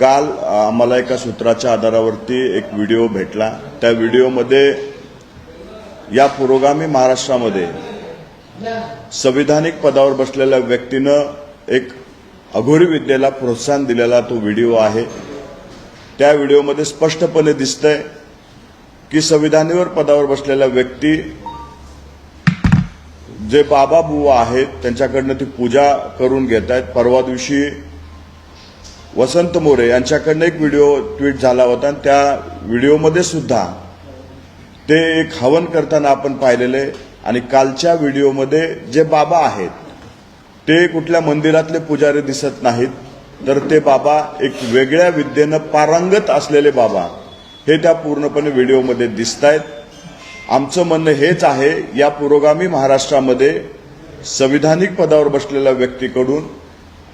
काल आम्हाला एका सूत्राच्या आधारावरती एक व्हिडिओ भेटला. त्या व्हिडिओमध्ये या पुरोगामी महाराष्ट्रामध्ये संविधानिक पदावर बसलेल्या व्यक्तीनं एक अघोरी विद्येला प्रोत्साहन दिलेला तो व्हिडिओ आहे. त्या व्हिडिओमध्ये स्पष्टपणे दिसतंय की संविधानीवर पदावर बसलेल्या व्यक्ती जे बाबा बुवा आहेत त्यांच्याकडनं ती पूजा करून घेत आहेत परवा दिवशी वसंत मोरे यांच्याकडनं एक व्हिडिओ ट्विट झाला होता आणि त्या व्हिडिओमध्ये सुद्धा ते एक हवन करताना आपण पाहिलेले आणि कालच्या व्हिडिओमध्ये जे बाबा आहेत ते कुठल्या मंदिरातले पुजारी दिसत नाहीत तर ते बाबा एक वेगळ्या विद्येनं पारंगत असलेले बाबा हे त्या पूर्णपणे व्हिडिओमध्ये दिसत आहेत आमचं म्हणणं हेच आहे या पुरोगामी महाराष्ट्रामध्ये संविधानिक पदावर बसलेल्या व्यक्तीकडून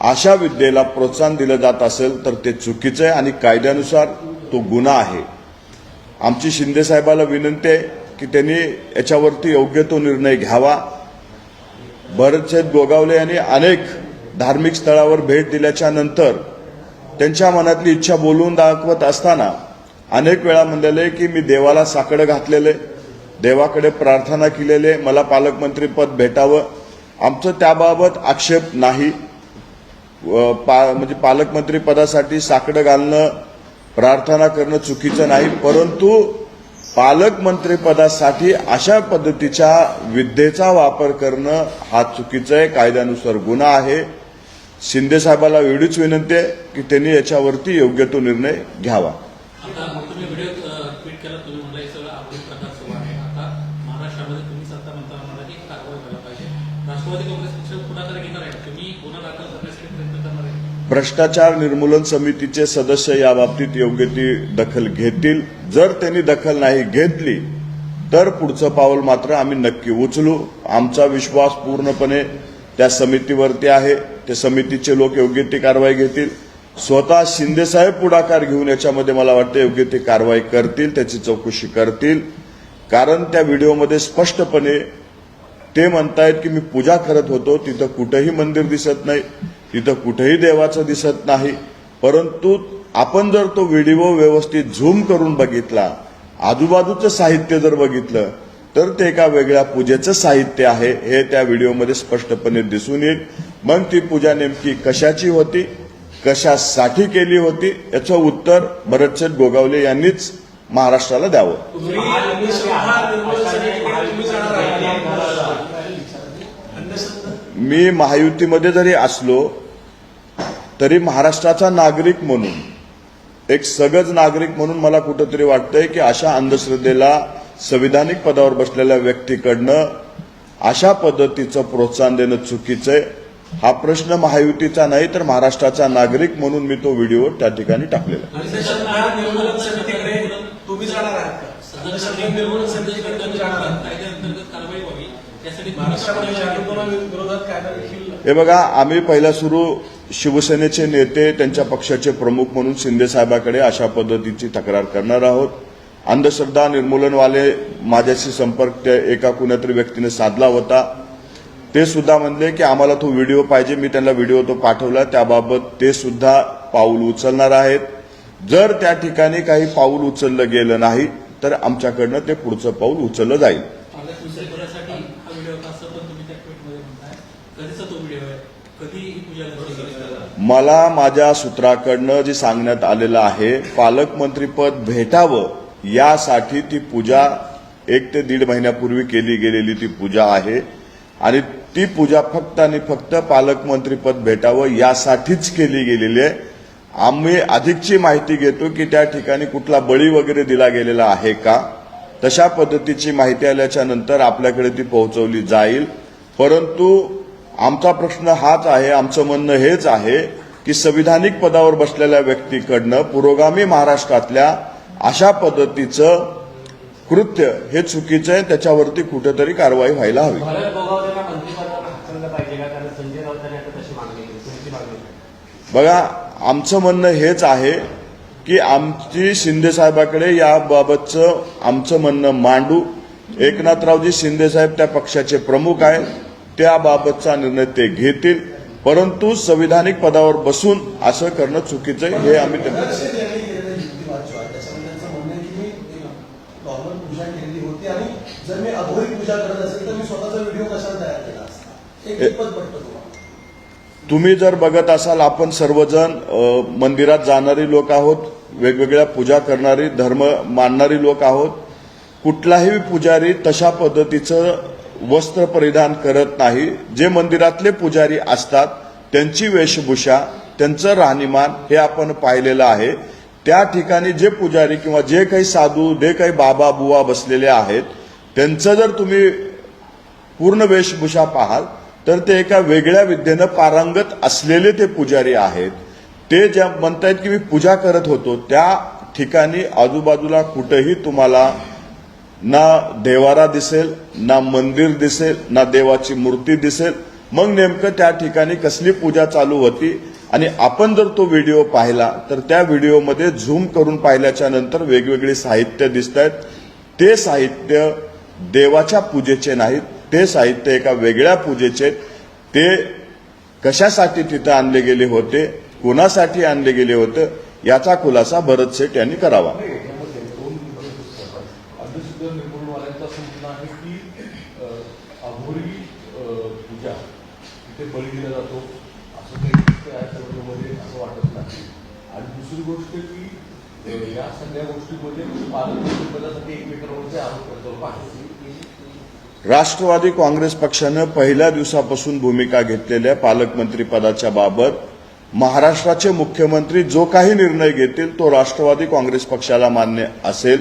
अशा विद्येला प्रोत्साहन दिलं जात असेल तर ते चुकीचं आहे आणि कायद्यानुसार तो गुन्हा आहे. आमची शिंदेसाहेबाला विनंती आहे की त्यांनी याच्यावरती योग्य तो निर्णय घ्यावा. भरतसेठ गोगावले यांनी अनेक धार्मिक स्थळावर भेट दिल्याच्या नंतर त्यांच्या मनातली इच्छा बोलून दाखवत असताना अनेक वेळा म्हणलेले की मी देवाला साकडं घातलेले देवाकडे प्रार्थना केलेले मला पालकमंत्रीपद भेटावं. आमचं त्याबाबत आक्षेप नाही. पा म्हणजे पालकमंत्री पदासाठी साकडं घालणं प्रार्थना करणं चुकीचं नाही परंतु पालकमंत्री पदासाठी अशा पद्धतीच्या विद्येचा वापर करणं हा चुकीचं आहे कायद्यानुसार गुन्हा आहे. शिंदे साहेबाला एवढीच विनंती आहे की त्यांनी याच्यावरती योग्य तो निर्णय घ्यावा. भ्रष्टाचार निर्मूलन समितीचे सदस्य या बाबतीत योग्य ती दखल घेतील. जर त्यांनी दखल नाही घेतली तर पुढचं पाऊल मात्र आम्ही नक्की उचलू. आमचा विश्वास पूर्णपणे त्या समितीवरती आहे. त्या समितीचे लोक योग्य ती कारवाई घेतील. स्वतः शिंदेसाहेब पुढाकार घेऊन याच्यामध्ये मला वाटतं योग्य ती कारवाई करतील त्याची चौकशी करतील. कारण त्या व्हिडिओमध्ये स्पष्टपणे ते म्हणतायत की मी पूजा करत होतो तिथं कुठंही मंदिर दिसत नाही. तिथं कुठेही देवाचं दिसत नाही. परंतु आपण जर तो व्हिडिओ व्यवस्थित झूम करून बघितला आजूबाजूचं साहित्य जर बघितलं तर ते एका वेगळ्या पूजेचं साहित्य आहे हे त्या व्हिडिओमध्ये स्पष्टपणे दिसून येईल. मग ती पूजा नेमकी कशाची होती कशासाठी केली होती याचं उत्तर भरतशेठ गोगावले यांनीच महाराष्ट्राला द्यावं तुम्ही अंधश्रद्धा निर्मूलनासाठी तुम्ही जाणार आहे. अंधश्रद्धा मी महायुतीमध्ये जरी असलो तरी महाराष्ट्राचा नागरिक म्हणून एक सगज नागरिक म्हणून मला कुठंतरी वाटतंय की अशा अंधश्रद्धेला संविधानिक पदावर बसलेल्या व्यक्तीकडनं अशा पद्धतीचं प्रोत्साहन देणं चुकीचं आहे. हा प्रश्न महायुतीचा नाही तर महाराष्ट्राचा नागरिक म्हणून मी तो व्हिडिओ त्या ठिकाणी टाकलेला आहे. तुम्ही जाणार आहात हे बघा आम्ही पहिला सुरू शिवसेनेचे नेते त्यांच्या पक्षाचे प्रमुख म्हणून शिंदे साहेबाकडे अशा पद्धतीची तक्रार करणार आहोत. अंधश्रद्धा निर्मूलनवाले माझ्याशी संपर्क त्या एका कुणातरी व्यक्तीने साधला होता. ते सुद्धा म्हणले की आम्हाला तो व्हिडिओ पाहिजे मी त्यांना व्हिडिओ तो पाठवला त्याबाबत ते सुद्धा पाऊल उचलणार आहेत. जर त्या ठिकाणी काही पाऊल उचललं गेलं नाही तर आमच्याकडनं ते पुढचं पाऊल उचललं जाईल आपल्या दुसऱ्यासाठी हा व्हिडिओ होता असं पण तुम्ही त्या ट्विटमध्ये म्हणताय कधीचा तो व्हिडिओ आहे कधी ही पूजा करण्यात गेली मला माझ्या सूत्राकडनं जे सांगण्यात आलेलं आहे पालकमंत्रीपद भेटावं यासाठी ती पूजा एक ते दीड महिन्यापूर्वी केली गेलेली ती पूजा आहे. आणि ती पूजा फक्त आणि फक्त पालकमंत्रीपद भेटावं यासाठीच केली गेलेली आहे. आम्ही अधिकची माहिती घेतो की त्या ठिकाणी कुठला बळी वगैरे दिला गेलेला आहे का? तशा पद्धतीची माहिती आल्याच्यानंतर आपल्याकडे ती पोहोचवली जाईल. परंतु आमचा प्रश्न हाच आहे आमचं म्हणणं हेच आहे की संविधानिक पदावर बसलेल्या व्यक्तीकडनं पुरोगामी महाराष्ट्रातल्या अशा पद्धतीचं कृत्य हे चुकीचं आहे त्याच्यावरती कुठेतरी कारवाई व्हायला हवी? बघा आमचं म्हणणं हेच आहे की आमची शिंदे साहेबाकडे याबाबतचं आमचं म्हणणं मांडू. एकनाथरावजी शिंदे साहेब त्या पक्षाचे प्रमुख आहेत त्याबाबतचा निर्णय ते घेतील. परंतु संविधानिक पदावर बसून असं करणं चुकीचं आहे हे आम्ही तुम्ही जर बघत असाल आपण सर्वजण मंदिरात जाणारी लोक आहोत वेगवेगळ्या पूजा करणारी धर्म मानणारी लोक आहोत कुठलाही पुजारी तशा पद्धतीचं वस्त्र परिधान करत नाही. जे मंदिरातले पुजारी असतात त्यांची वेशभूषा त्यांचं राहणीमान हे आपण पाहिलेलं आहे. त्या ठिकाणी जे पुजारी किंवा जे काही साधू जे काही बाबा बुवा बसलेले आहेत त्यांचं जर तुम्ही पूर्ण वेशभूषा पाहाल तर ते एका वेगळ्या विद्येनं पारंगत असलेले ते पुजारी आहेत. ते ज्या म्हणतायत की मी पूजा करत होतो त्या ठिकाणी आजूबाजूला कुठंही तुम्हाला ना देवारा दिसेल ना मंदिर दिसेल ना देवाची मूर्ती दिसेल. मग नेमकं त्या ठिकाणी कसली पूजा चालू होती? आणि आपण जर तो व्हिडिओ पाहिला तर त्या व्हिडिओमध्ये झूम करून पाहिल्याच्या नंतर वेगवेगळे साहित्य दिसत आहेत ते साहित्य देवाच्या पूजेचे नाहीत ते साहित्य एका वेगळ्या पूजेचे. ते कशासाठी तिथं आणले गेले होते? कोणासाठी आणले गेले होते? याचा खुलासा भरत शेठ यांनी करावा नाही, याच्यामध्ये दोन गोष्टी असतात. अंधश्रद्धा निर्मूलवाल्यांचं असं म्हणणं आहे की अ, अघोरी अ, पूजा तिथे बळी दिला जातो असं काही दिसतंय सर्वांमध्ये असं वाटत नाही. आणि दुसरी गोष्ट की या सगळ्या गोष्टीमध्ये पालकमंत्रीपदासाठी एकमेकांवरचे आरोप करतो. पाहिजे राष्ट्रवादी काँग्रेस पक्षानं पहिल्या दिवसापासून भूमिका घेतलेल्या पालकमंत्री पदाच्या बाबत महाराष्ट्राचे मुख्यमंत्री जो काही निर्णय घेतील तो राष्ट्रवादी काँग्रेस पक्षाला मान्य असेल.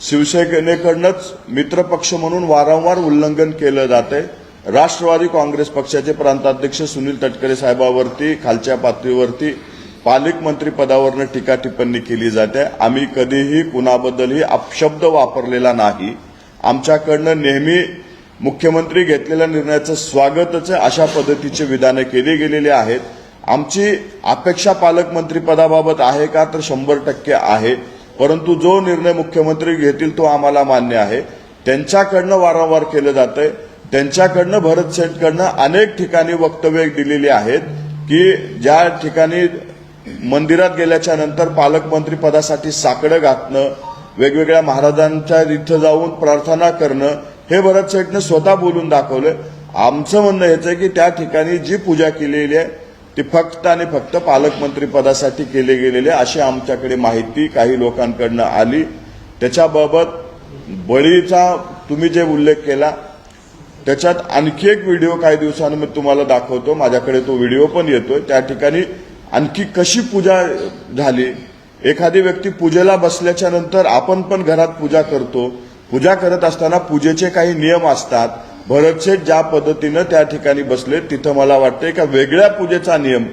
शिवसेनेकडनंच मित्रपक्ष म्हणून वारंवार उल्लंघन केलं जाते राष्ट्रवादी काँग्रेस पक्षाचे प्रांताध्यक्ष सुनील तटकरे साहेबावरती खालच्या पातळीवरती पालकमंत्री पदावरनं टीका टिप्पणी केली जाते. आम्ही कधीही कुणाबद्दलही अपशब्द वापरलेला नाही. आमच्याकडनं नेहमी मुख्यमंत्री घेतलेल्या निर्णयाचं स्वागतच अशा पद्धतीचे विधानं केली गेलेली आहेत. आमची अपेक्षा पालकमंत्री पदाबाबत आहे का तर शंभर टक्के आहे. परंतु जो निर्णय मुख्यमंत्री घेतील तो आम्हाला मान्य आहे. त्यांच्याकडनं वारंवार केलं जातंय. त्यांच्याकडनं भरत शेठकडनं अनेक ठिकाणी वक्तव्य दिलेली आहेत की ज्या ठिकाणी मंदिरात गेल्याच्यानंतर पालकमंत्री पदासाठी साकडं घातणं वेगवेगळ्या महाराजांच्या इथं जाऊन प्रार्थना करणं हे भरत शेठने स्वतः बोलून दाखवलं आमचं म्हणणं हेच आहे की त्या ठिकाणी जी पूजा केलेली आहे ती फक्त आणि फक्त पालकमंत्री पदासाठी केले गेलेले अशी आमच्याकडे माहिती काही लोकांकडनं आली. त्याच्याबाबत बळीचा तुम्ही जे उल्लेख केला त्याच्यात आणखी एक व्हिडिओ काही दिवसांनी मी तुम्हाला दाखवतो. माझ्याकडे तो व्हिडिओ पण येतोय. त्या ठिकाणी आणखी कशी पूजा झाली? एखादी व्यक्ती पूजेला बसल्याच्या नंतर आपण पण घरात पूजा करतो. पूजा करत असताना पूजेचे काही नियम असतात. भरतशेठ ज्या पद्धतीनं त्या ठिकाणी बसले तिथं मला वाटतं एका वेगळ्या पूजेचा नियम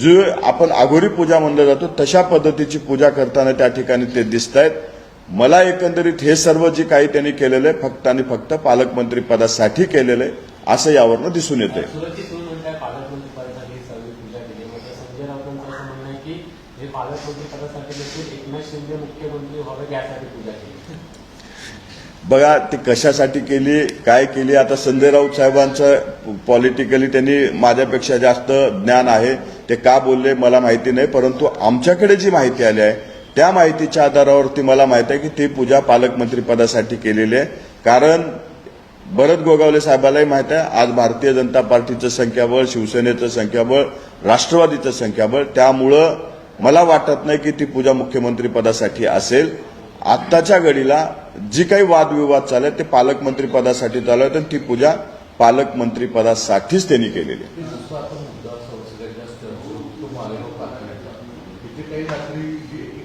जो आपण आघोरी पूजा म्हणलं जातो तशा पद्धतीची पूजा करताना त्या ठिकाणी ते दिसत आहेत मला एकंदरीत हे सर्व जे काही त्यांनी केलेलं आहे फक्त आणि फक्त पालकमंत्री पदासाठी केलेलं आहे असं यावरनं दिसून केली बघा ते कशासाठी केली काय केली आता संजय राऊत साहेबांचं पॉलिटिकली त्यांनी माझ्यापेक्षा जास्त ज्ञान आहे. ते का बोलले मला माहिती नाही परंतु आमच्याकडे जी माहिती आली आहे त्या माहितीच्या आधारावरती मला माहीत आहे की ती पूजा पालकमंत्री पदासाठी केलेली आहे. कारण भरत गोगावले साहेबालाही माहीत आहे आज भारतीय जनता पार्टीचं संख्याबळ शिवसेनेचं संख्याबळ राष्ट्रवादीचं संख्याबळ त्यामुळं मला वाटत नाही की ती पूजा मुख्यमंत्री पदासाठी असेल. आत्ताच्या घडीला जी काही वादविवाद चालले ते पालकमंत्री पदासाठी चालू आहेत आणि ती पूजा पालकमंत्री पदासाठीच त्यांनी केलेली आहे.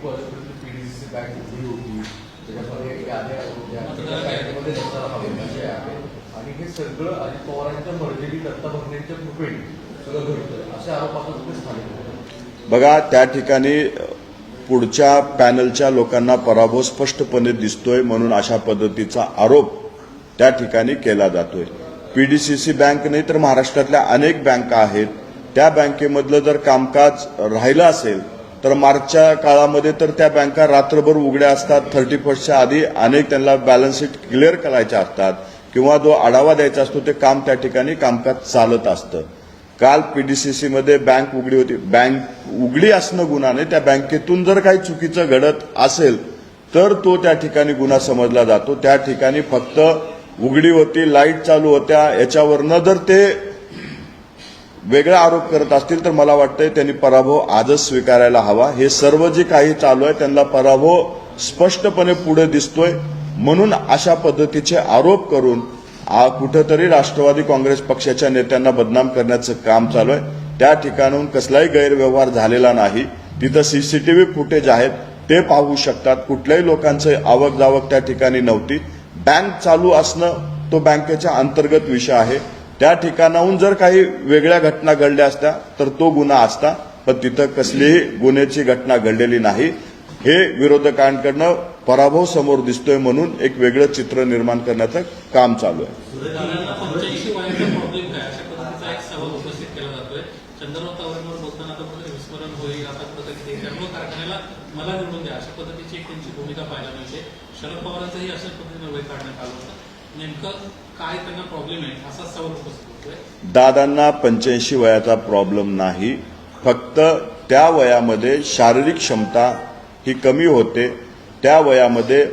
पीडीसीची बँक उघडी होती त्याच्यामध्ये याद्या होत्या बँकेमध्ये आहे. आणि हे सगळं अजित पवारांच्या मर्जीने दत्ता कृपेने सगळं घडतं. स्थानिक बघा त्या ठिकाणी पुढच्या पॅनलच्या लोकांना पराभव स्पष्टपणे दिसतोय म्हणून अशा पद्धतीचा आरोप त्या ठिकाणी केला जातोय. पीडीसीसी बँक नाही तर महाराष्ट्रातल्या अनेक बँका आहेत. त्या बँकेमधलं जर कामकाज राहिलं असेल तर मार्चच्या काळामध्ये तर त्या बँका रात्रभर उघड्या असतात. थर्टी फर्स्टच्या आधी अनेक त्यांना बॅलन्स शीट क्लिअर करायच्या असतात. किंवा जो आढावा द्यायचा असतो ते काम त्या ठिकाणी कामकाज चालत असतं. काल पीडीसीसी मध्ये बँक उघडी होती. बँक उघडी असणं गुन्हा नाही त्या बँकेतून जर काही चुकीचं घडत असेल तर तो त्या ठिकाणी गुन्हा समजला जातो. त्या ठिकाणी फक्त उघडी होती लाइट चालू होत्या. याच्यावरनं जर ते वेगळा आरोप करत असतील तर मला वाटतंय त्यांनी पराभव आजच स्वीकारायला हवा. हे सर्व जे काही चालू आहे त्यांना पराभव स्पष्टपणे पुढे दिसतोय म्हणून अशा पद्धतीचे आरोप करून कुठंतरी राष्ट्रवादी काँग्रेस पक्षाच्या नेत्यांना बदनाम करण्याचं काम चालू आहे. त्या ठिकाणून कसलाही गैरव्यवहार झालेला नाही. तिथं सीसीटीव्ही फुटेज आहेत. ते पाहू शकतात. कुठल्याही लोकांचं आवक जावक त्या ठिकाणी नव्हती. बँक चालू असणं तो बँकेच्या अंतर्गत विषय आहे. त्या ठिकाणाहून जर काही वेगळ्या घटना घडल्या असत्या तर तो गुन्हा असता. पण तिथं कसलीही गुन्ह्याची घटना घडलेली नाही. हे विरोधकांकडनं पराभव समोर दिसतोय म्हणून एक वेगळं चित्र निर्माण करण्याचं काम चालू आहे दादांना पंच्याऐंशी वयाचा प्रॉब्लेम काय अशा पद्धतीचा एक सवाल उपस्थित केला जातोय चंद्रराव तावरेंवर बोलताना आता कुठेतरी विस्मरण होईल आता कुठेतरी ते त्यामुळे कारखान्याला मला निवडून द्या अशा पद्धतीची एक त्यांची भूमिका पाहायला मिळते शरद पवारांचंही अशाच पद्धतीनं वय काढण्यात आलं होतं नेमकं काय त्यांना प्रॉब्लेम आहे असा सवाल उपस्थित होतोय दादांना पंच्याऐंशी वयाचा प्रॉब्लेम नाही फक्त त्या वयामध्ये शारीरिक क्षमता ही कमी होते त्या वयामध्ये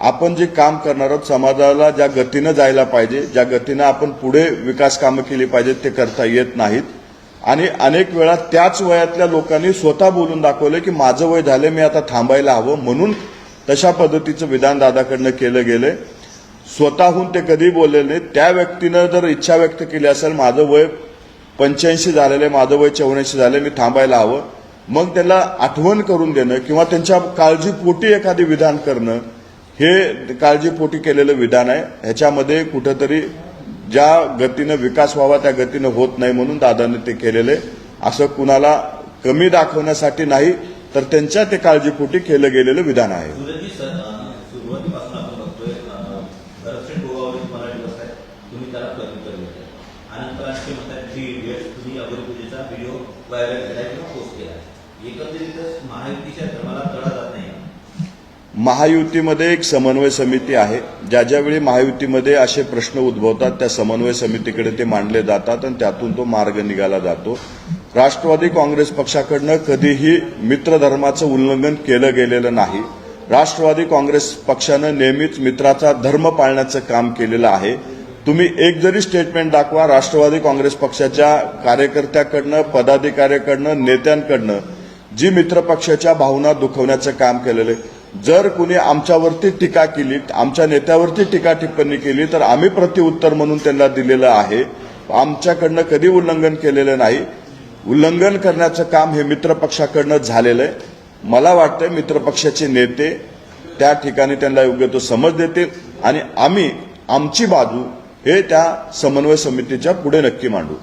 आपण जे काम करणार आहोत समाजाला ज्या गतीनं जायला पाहिजे ज्या गतीनं आपण पुढे विकास कामं केली पाहिजेत ते करता येत नाहीत. आणि अनेक वेळा त्याच वयातल्या लोकांनी स्वतः बोलून दाखवलं की माझं वय झालं मी आता थांबायला हवं म्हणून तशा पद्धतीचं विधान दादाकडनं केलं गेलंय. स्वतःहून ते कधी बोललेले नाही त्या व्यक्तीनं जर इच्छा व्यक्त केली असेल माझं वय पंच्याऐंशी झालेलं आहे माझं वय चौऱ्याऐंशी झालं मी थांबायला हवं. मग त्याला आठवण करून देणं किंवा त्यांच्या काळजीपोटी एखादी विधान करणं हे काळजीपोटी केलेलं विधान आहे. ह्याच्यामध्ये कुठंतरी ज्या गतीनं विकास व्हावा त्या गतीनं होत नाही म्हणून दादाने ते केलेले असं कुणाला कमी दाखवण्यासाठी नाही तर त्यांच्या ते काळजीपोटी केलं गेलेलं विधान आहे. महायुतीमध्ये एक समन्वय समिती आहे. ज्या ज्यावेळी महायुतीमध्ये असे प्रश्न उद्भवतात त्या समन्वय समितीकडे ते मांडले जातात आणि त्यातून तो मार्ग निघाला जातो. राष्ट्रवादी काँग्रेस पक्षाकडनं कधीही मित्रधर्माचं उल्लंघन केलं गेलेलं नाही. राष्ट्रवादी काँग्रेस पक्षानं नेहमीच मित्राचा धर्म पाळण्याचं काम केलेलं आहे. तुम्ही एक जरी स्टेटमेंट दाखवा राष्ट्रवादी काँग्रेस पक्षाच्या कार्यकर्त्याकडनं पदाधिकाऱ्याकडनं नेत्यांकडनं जी मित्रपक्षाच्या भावना दुखवण्याचं काम केलेलं आहे जर कुणी आमच्यावरती टीका केली आमच्या नेत्यावरती टीका टिप्पणी केली तर आम्ही प्रतिउत्तर म्हणून त्यांना दिलेलं आहे. आमच्याकडनं कधी उल्लंघन केलेलं नाही. उल्लंघन करण्याचं काम हे मित्रपक्षाकडनं झालेलं आहे. मला वाटतं मित्रपक्षाचे नेते त्या ठिकाणी त्यांना योग्य तो समज देतील आणि आम्ही आमची बाजू हे त्या समन्वय समितीच्या पुढे नक्की मांडू.